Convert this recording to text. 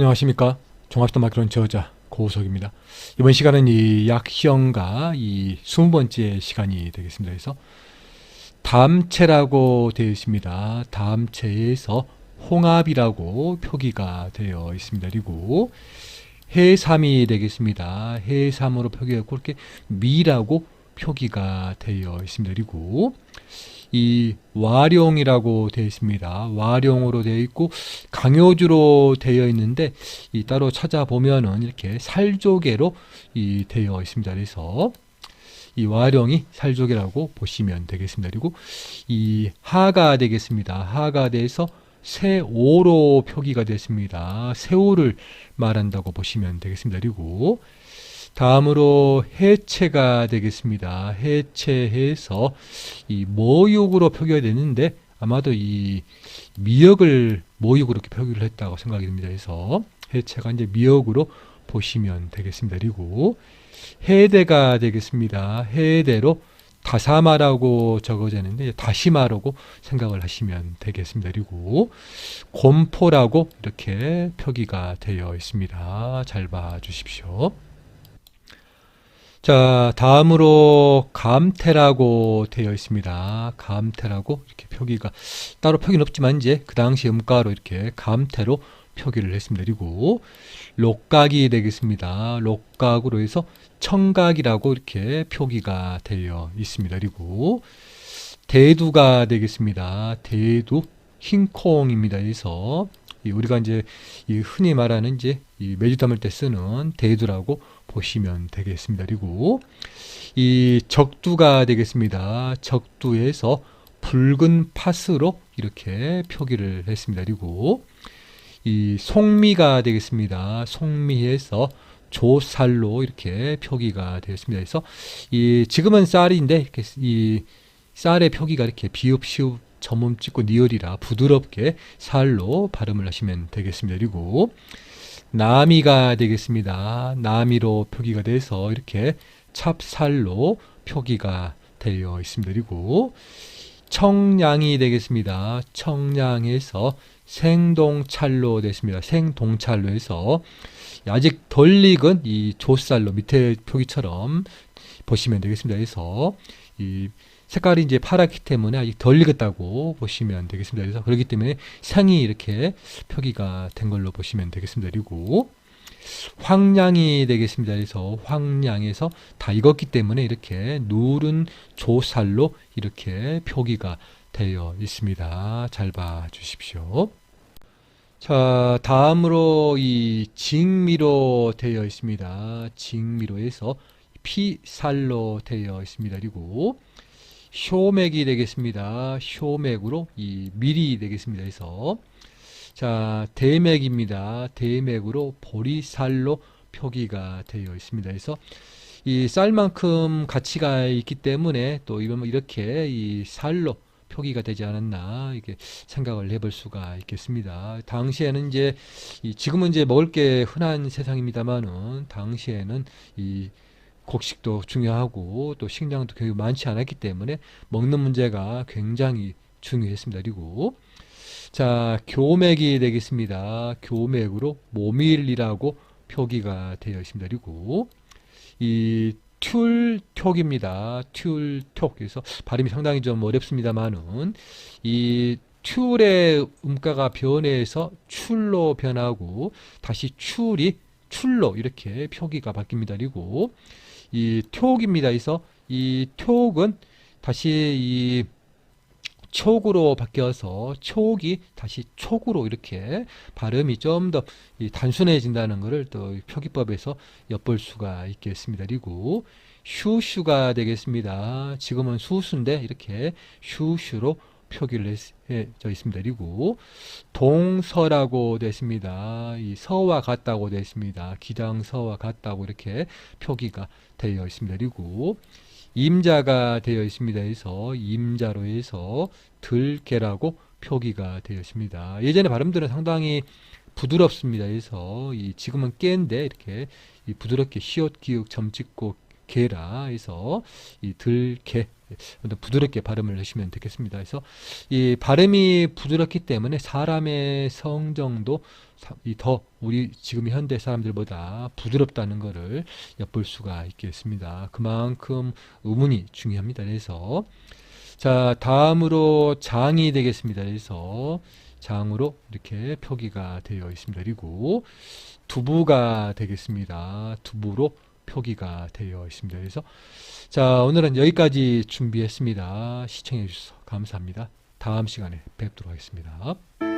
안녕하십니까. 종합도 마크론 저자 고우석입니다. 이번 시간은 이 약형과 이 20번째 시간이 되겠습니다. 그래서 다음체라고 되어 있습니다. 다음체에서 홍합이라고 표기가 되어 있습니다. 그리고 해삼이 되겠습니다. 해삼으로 표기했고 이렇게 미라고 표기가 되어 있습니다. 그리고 이 와룡이라고 되어 있습니다. 와룡으로 되어 있고 강효주로 되어 있는데 이 따로 찾아보면은 이렇게 살조개로 이 되어 있습니다. 그래서 이 와룡이 살조개라고 보시면 되겠습니다. 그리고 이 하가 되겠습니다. 하가 돼서 새오로 표기가 됐습니다. 새오를 말한다고 보시면 되겠습니다. 그리고 다음으로 해체가 되겠습니다. 해체해서 이 모육으로 표기가 되는데 아마도 이 미역을 모육으로 이렇게 표기를 했다고 생각이 듭니다. 그래서 해체가 이제 미역으로 보시면 되겠습니다. 그리고 해대가 되겠습니다. 해대로 다사마라고 적어지는데 다시마라고 생각을 하시면 되겠습니다. 그리고 곰포라고 이렇게 표기가 되어 있습니다. 잘 봐주십시오. 자, 다음으로 감태라고 되어 있습니다. 감태라고 이렇게 표기가 따로 표기는 없지만 이제 그 당시 음가로 이렇게 감태로 표기를 했습니다. 그리고 록각이 되겠습니다. 록각으로 해서 청각이라고 이렇게 표기가 되어 있습니다. 그리고 대두가 되겠습니다. 대두 흰콩입니다. 그래서 우리가 이제 흔히 말하는 이제 메주 담을 때 쓰는 대두라고 보시면 되겠습니다. 그리고 이 적두가 되겠습니다. 적두에서 붉은 팥으로 이렇게 표기를 했습니다. 그리고 이 송미가 되겠습니다. 송미에서 조살로 이렇게 표기가 되었습니다. 그래서 이 지금은 쌀인데 이렇게 이 쌀의 표기가 이렇게 비읍 시읍 점음 찍고 니을이라 부드럽게 살로 발음을 하시면 되겠습니다. 그리고 나미가 되겠습니다. 나미로 표기가 돼서 이렇게 찹쌀로 표기가 되어 있습니다. 그리고 청량이 되겠습니다. 청량에서 생동찰로 됐습니다. 생동찰로 해서 아직 덜 익은 이 조쌀로 밑에 표기처럼 보시면 되겠습니다. 그래서 이 색깔이 이제 파랗기 때문에 아직 덜 익었다고 보시면 되겠습니다. 그래서 그렇기 때문에 상이 이렇게 표기가 된 걸로 보시면 되겠습니다. 그리고 황량이 되겠습니다. 그래서 황량에서 다 익었기 때문에 이렇게 누른 조살로 이렇게 표기가 되어 있습니다. 잘 봐 주십시오. 자, 다음으로 이 징미로 되어 있습니다. 징미로에서 피살로 되어 있습니다. 그리고 효맥이 되겠습니다. 효맥으로 이 밀이 되겠습니다. 그래서 자 대맥입니다. 대맥으로 보리살로 표기가 되어 있습니다. 그래서 이 쌀만큼 가치가 있기 때문에 또 이렇게 이 살로 표기가 되지 않았나 이렇게 생각을 해볼 수가 있겠습니다. 당시에는 이제 지금은 이제 먹을 게 흔한 세상입니다만은 당시에는 이 곡식도 중요하고 또 식량도 굉장히 많지 않았기 때문에 먹는 문제가 굉장히 중요했습니다. 그리고 자 교맥이 되겠습니다. 교맥으로 모밀이라고 표기가 되어 있습니다. 그리고 이 툴톡입니다. 툴톡. 그래서 발음이 상당히 좀 어렵습니다만은 이 툴의 음가가 변해서 출로 변하고 다시 출이 출로 이렇게 표기가 바뀝니다. 그리고 이 톡입니다. 그래서 이 톡은 다시 이 촉으로 바뀌어서 촉이 다시 촉으로 이렇게 발음이 좀 더 단순해진다는 것을 또 표기법에서 엿볼 수가 있겠습니다. 그리고 슈슈가 되겠습니다. 지금은 수수인데 이렇게 슈슈로 표기를 해져 있습니다. 그리고 동서라고 됐습니다. 이 서와 같다고 됐습니다. 기장서와 같다고 이렇게 표기가 되어 있습니다. 그리고 임자가 되어 있습니다. 해서 임자로 해서 들개라고 표기가 되어 있습니다. 예전에 발음들은 상당히 부드럽습니다. 이 지금은 깨인데 이렇게 이 부드럽게 시옷 기역 점 찍고 개라 해서 이 들개 좀 부드럽게 발음을 하시면 되겠습니다. 그래서 이 발음이 부드럽기 때문에 사람의 성정도 사- 이더 우리 지금 현대 사람들보다 부드럽다는 것을 엿볼 수가 있겠습니다. 그만큼 의문이 중요합니다. 그래서 자 다음으로 장이 되겠습니다. 그래서 장으로 이렇게 표기가 되어 있습니다. 그리고 두부가 되겠습니다. 두부로 표기가 되어 있습니다. 그래서 자 오늘은 여기까지 준비했습니다. 시청해 주셔서 감사합니다. 다음 시간에 뵙도록 하겠습니다.